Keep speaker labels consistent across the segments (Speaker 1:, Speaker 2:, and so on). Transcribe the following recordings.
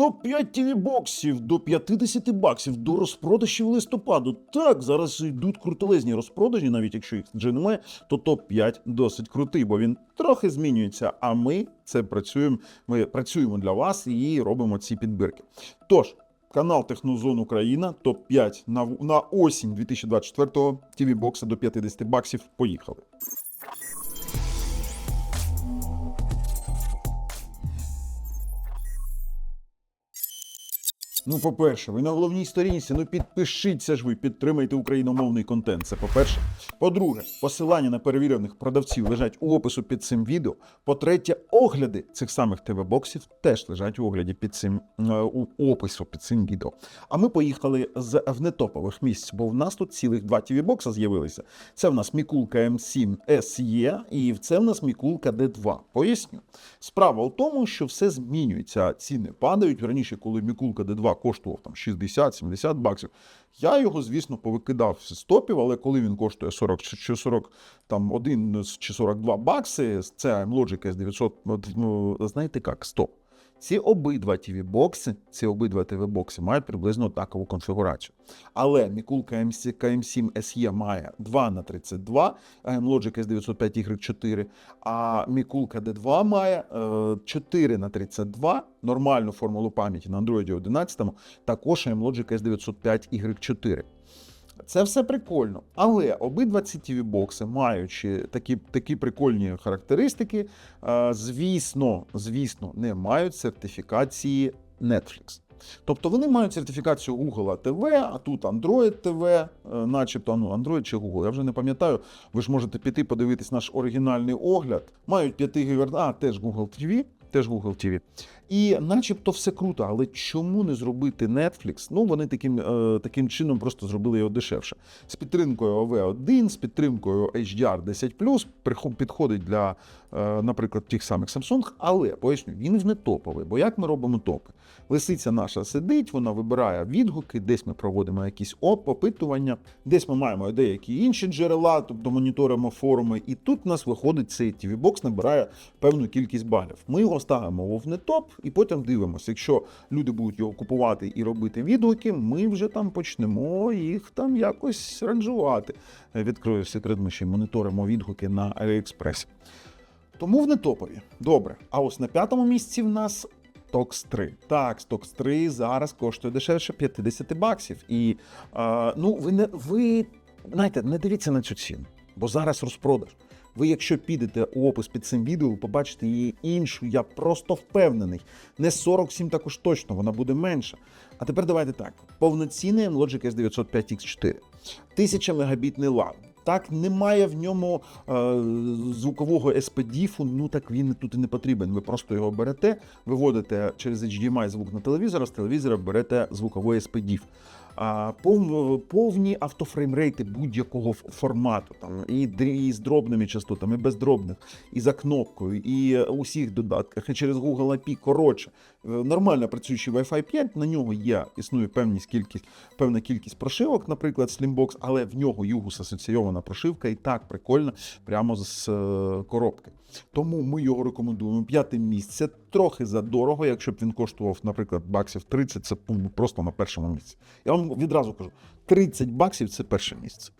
Speaker 1: Топ-5 тіві боксів до 50 баксів до розпродажів листопаду. Так, зараз йдуть крутелезні розпродажі, навіть якщо їх вже немає, то топ-5 досить крутий, бо він трохи змінюється. А ми це працюємо. Ми працюємо для вас і робимо ці підбірки. Тож. Канал Технозон Україна, топ-5 на, на осінь 2024-го, тіві бокси до 50 баксів. Поїхали. Ну, по-перше, ви на головній сторінці. Ну підпишіться ж ви, підтримайте україномовний контент. Це по-перше. По-друге, посилання на перевірених продавців лежать у опису під цим відео. По-третє, огляди цих самих ТВ-боксів теж лежать у огляді під цим е, у опису під цим відео. А ми поїхали з внетопових місць, бо в нас тут цілих два тіві-бокса з'явилися. Це в нас Мікулка М7 SE і це в нас Мікулка D2. Поясню. Справа в тому, що все змінюється. Ціни падають. Раніше, коли Мікулка D2 коштував там 60-70 баксів. Я його, звісно, повикидав з стопів, але коли він коштує 40 чи чи 40 там 1 чи 42 бакси, це Logic S900, ну, знаєте як, стоп. Ці обидва tv бокси ці обидва tv бокси мають приблизно однакову конфігурацію. Але Мікулка KM7 SE має 2 на 32, Logic S905 Y4, а Мікулка D2 має е, 4 на 32, нормальну формулу пам'яті на Android 11, також Logic S905 Y4. Це все прикольно. Але обидва ці tv бокси маючи такі, такі прикольні характеристики, е, звісно, звісно, не мають сертифікації Netflix. Тобто вони мають сертифікацію Google TV, а тут Android TV, е, начебто ну, Android чи Google, я вже не пам'ятаю. Ви ж можете піти подивитись наш оригінальний огляд. Мають 5 ГГц, а теж Google TV, теж Google TV. І начебто все круто, але чому не зробити Netflix? Ну, вони таким, е, таким чином просто зробили його дешевше. З підтримкою OV1, з підтримкою HDR 10 прихо- підходить для, е, наприклад, тих самих Samsung, але поясню, він ж не топовий, бо як ми робимо топи? Лисиця наша сидить, вона вибирає відгуки, десь ми проводимо якісь оп, опитування, десь ми маємо деякі інші джерела, тобто моніторимо форуми, і тут у нас виходить цей tv бокс набирає певну кількість балів. Ми його ставимо в нетоп і потім дивимося. Якщо люди будуть його купувати і робити відгуки, ми вже там почнемо їх там якось ранжувати. Е, Відкрою секрет, ми ще моніторимо відгуки на AliExpress. Тому в нетопові. Добре. А ось на п'ятому місці в нас Tox 3. Так, Tox 3 зараз коштує дешевше 50 баксів. І е, ну, ви не ви знаєте, не дивіться на цю ціну, бо зараз розпродаж. Ви, якщо підете у опис під цим відео, побачите її іншу, я просто впевнений. Не 47 також точно, вона буде менша. А тепер давайте так: повноцінний Logic S905X4, 1000 мегабітний LAN. Так, немає в ньому е, звукового SPDIF, ну так він тут і не потрібен. Ви просто його берете, виводите через HDMI звук на телевізор, а з телевізора берете звуковий SPDIF. Повні автофреймрейти будь-якого формату, там і, і з дробними частотами, і без і за кнопкою, і е, у всіх додатках, і через Google API. Коротше, е, нормально працюючий Wi-Fi 5, на нього є, існує певність кількість, певна кількість прошивок, наприклад, Slimbox, але в нього Югус асоційована прошивка і так прикольно, прямо з е, коробки. Тому ми його рекомендуємо. П'яте місце трохи задорого. Якщо б він коштував, наприклад, баксів 30, це просто на першому місці. Я вам відразу кажу: 30 баксів це перше місце.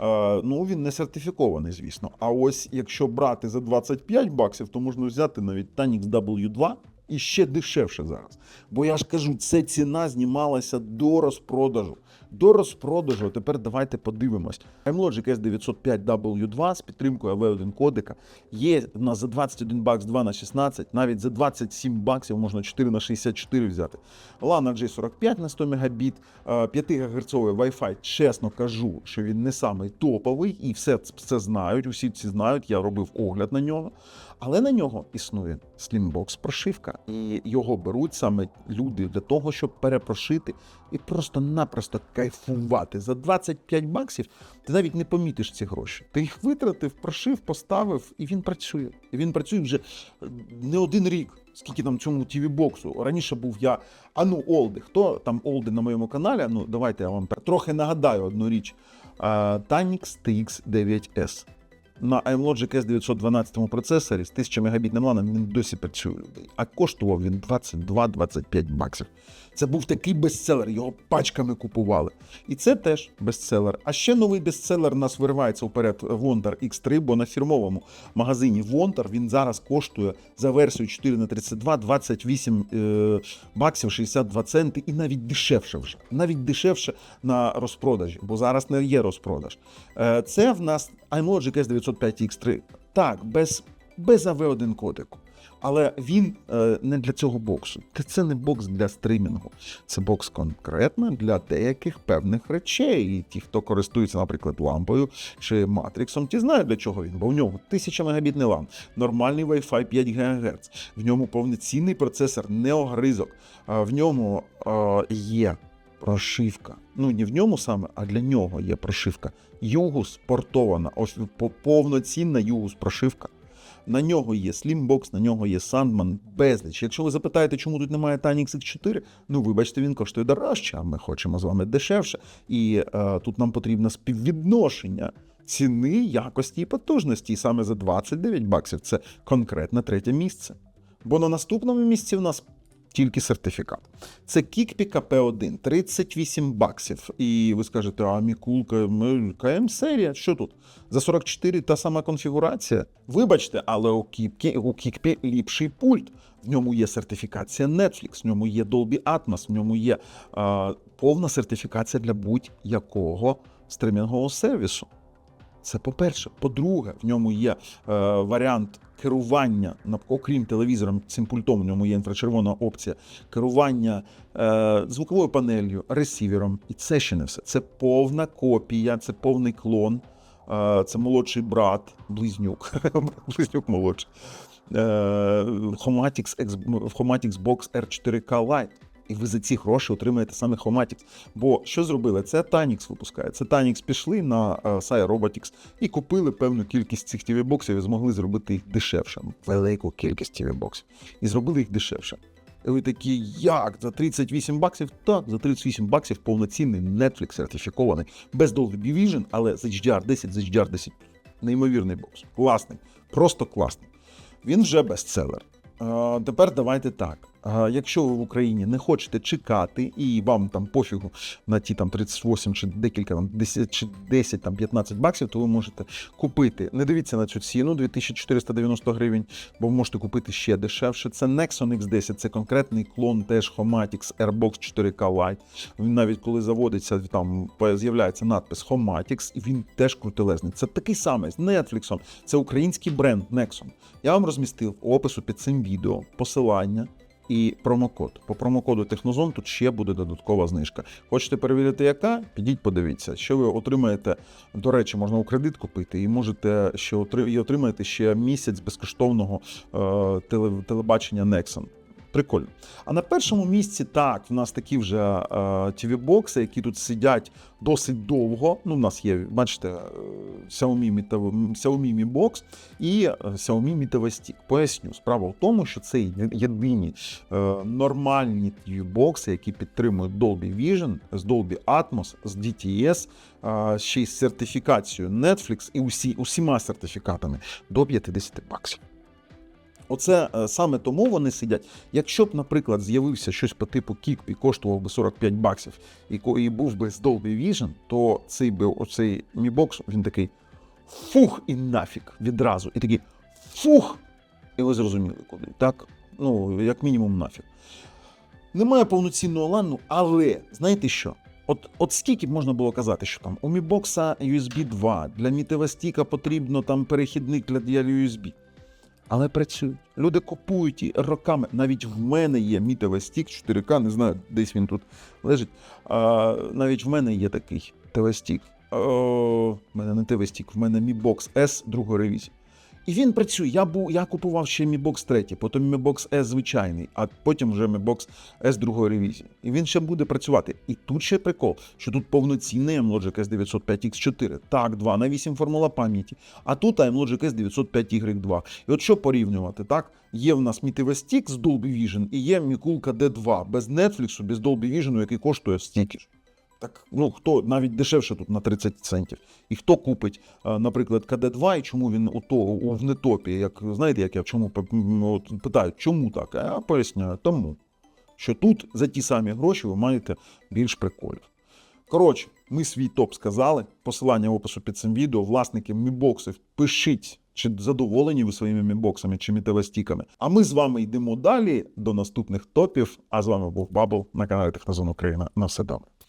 Speaker 1: Е, ну, він не сертифікований, звісно. А ось якщо брати за 25 баксів, то можна взяти навіть Tanix W2 і ще дешевше зараз. Бо я ж кажу, це ціна знімалася до розпродажу. До розпродажу. Тепер давайте подивимось. MLogic S905W2 з підтримкою AV1 кодека. Є в нас за 21 бакс 2 на 16, навіть за 27 баксів можна 4 на 64 взяти. Lana J45 на 100 Мбіт, 5 ГГц Wi-Fi. Чесно кажу, що він не самий топовий, і все це знають. Усі ці знають. Я робив огляд на нього. Але на нього існує Slimbox прошивка, і його беруть саме люди для того, щоб перепрошити і просто-напросто кайфувати. За 25 баксів ти навіть не помітиш ці гроші. Ти їх витратив, прошив, поставив, і він працює. І він працює вже е, не один рік. Скільки там цьому tv боксу раніше був я. А ну, Олди. Хто там Олди на моєму каналі? Ну, давайте я вам трохи нагадаю одну річ. Tanix TX9S. На iMlogic S912 процесорі з 1000 мегабітним ланом він досі працює людей. А коштував він 22-25 баксів. Це був такий бестселер, його пачками купували. І це теж бестселер. А ще новий бестселер у нас виривається вперед Wonder X3, бо на фірмовому магазині Wonder він зараз коштує за версію 4 на 32 28 е, баксів 62 центи і навіть дешевше вже. Навіть дешевше на розпродажі, бо зараз не є розпродаж. Е, це в нас iMlogic S905X3. Так, без, без AV1 кодеку. Але він е, не для цього боксу. Це не бокс для стримінгу. Це бокс конкретно для деяких певних речей. І ті, хто користується, наприклад, лампою чи матриксом, ті знають для чого він, бо в нього 1000 мегабітний лам, нормальний Wi-Fi 5 ГГц, в ньому повноцінний процесор, не огризок, в ньому е, є прошивка. Ну не в ньому саме, а для нього є прошивка. Югус портована, ось повноцінна Югус прошивка. На нього є Slimbox, на нього є Sandman, безліч. Якщо ви запитаєте, чому тут немає Tanix X4, ну вибачте, він коштує дорожче, а ми хочемо з вами дешевше. І е, тут нам потрібно співвідношення ціни, якості і потужності. І саме за 29 баксів це конкретне третє місце. Бо на наступному місці в нас тільки сертифікат. Це Кікпіка P1, 38 баксів. І ви скажете, а Мікулка, КМ серія, що тут? За 44 та сама конфігурація. Вибачте, але у Кікпі, у Кікпі ліпший пульт. В ньому є сертифікація Netflix, в ньому є Dolby Atmos, в ньому є е, повна сертифікація для будь-якого стримінгового сервісу. Це по-перше. По-друге, в ньому є е, варіант керування, окрім телевізором, цим пультом, в ньому є інфрачервона опція керування е, звуковою панелью, ресівером. І це ще не все. Це повна копія, це повний клон. Е, це молодший брат, близнюк, близнюк молодший. Е, Homatix Box R4K Lite. І ви за ці гроші отримаєте саме Homatix. Бо що зробили? Це Tanix випускає. Це Tanix пішли на е, Sai Robotics і купили певну кількість цих tv боксів і змогли зробити їх дешевше. Велику кількість tv боксів. І зробили їх дешевше. І ви такі, як? За 38 баксів? Так, за 38 баксів повноцінний Netflix сертифікований, без Dolby Vision, але з HDR10, з HDR10. Неймовірний бокс. Класний, просто класний. Він вже бестселер. Е, тепер давайте так. Якщо ви в Україні не хочете чекати і вам там пофігу на ті там 38 чи декілька там 10 чи 10 там 15 баксів, то ви можете купити. Не дивіться на цю ціну 2490 гривень, бо ви можете купити ще дешевше. Це Nexon X10, це конкретний клон теж Homatix Airbox 4K Lite. Він навіть коли заводиться, там з'являється надпис Homatix, і він теж крутелезний. Це такий самий з Netflix. Це український бренд Nexon. Я вам розмістив опису під цим відео посилання. І промокод. По промокоду Технозон тут ще буде додаткова знижка. Хочете перевірити, яка? Підіть, подивіться. Що ви отримаєте, до речі, можна у кредит купити, і можете ще отримати ще місяць безкоштовного е, теле- телебачення Nexon. Прикольно. А на першому місці так, в нас такі вже е, TV-бокси, які тут сидять досить довго. Ну, в нас є, бачите, е, Xiaomi Mi Xiaomi Mi Box і е, Xiaomi Mi TV Stick. Поясню, справа в тому, що це єдині е, нормальні TV-бокси, які підтримують Dolby Vision з Dolby Atmos, з DTS, е, ще й з сертифікацією Netflix і усі, усіма сертифікатами до 50 баксів. Оце е, саме тому вони сидять. Якщо б, наприклад, з'явився щось по типу Кік і коштував би 45 баксів і, і був би з Dolby Vision, то цей би оцей Mi Box, він такий фух і нафіг відразу. І такий фух. І ви зрозуміли куди. Так? Ну, як мінімум, нафіг. Немає повноцінного лану, але знаєте що? От, от скільки б можна було казати, що там у Mi Box USB 2, для TV Stick потрібно там перехідник для USB. Але працюють. Люди купують і роками. Навіть в мене є Mi стік 4К, не знаю, десь він тут лежить. А, навіть в мене є такий Stick. В мене не Stick, в мене Mi Box S другої ревізії. І він працює. Я був, я купував ще Mi Box 3, потім Mi Box S звичайний, а потім вже Mi Box S другої ревізії. І він ще буде працювати. І тут ще прикол, що тут повноцінний Amlogic S905X4. Так, 2 на 8 формула пам'яті. А тут Amlogic S905Y2. І от що порівнювати, так? Є в нас Mi TV Stick з Dolby Vision і є Мікулка D2 без Netflix, без Dolby Vision, який коштує стільки ж. Так ну хто навіть дешевше тут на 30 центів. І хто купить, е, наприклад, КД-2, і чому він у то у в нетопі, як знаєте, як я в чому от, питають, чому так? А я поясняю, тому що тут за ті самі гроші ви маєте більш приколів. Коротше, ми свій топ сказали. Посилання в опису під цим відео. Власники мібоксів, пишіть, чи задоволені ви своїми мібоксами чи мітевостіками. А ми з вами йдемо далі до наступних топів. А з вами був Бабл на каналі Технозон Україна. На все добре.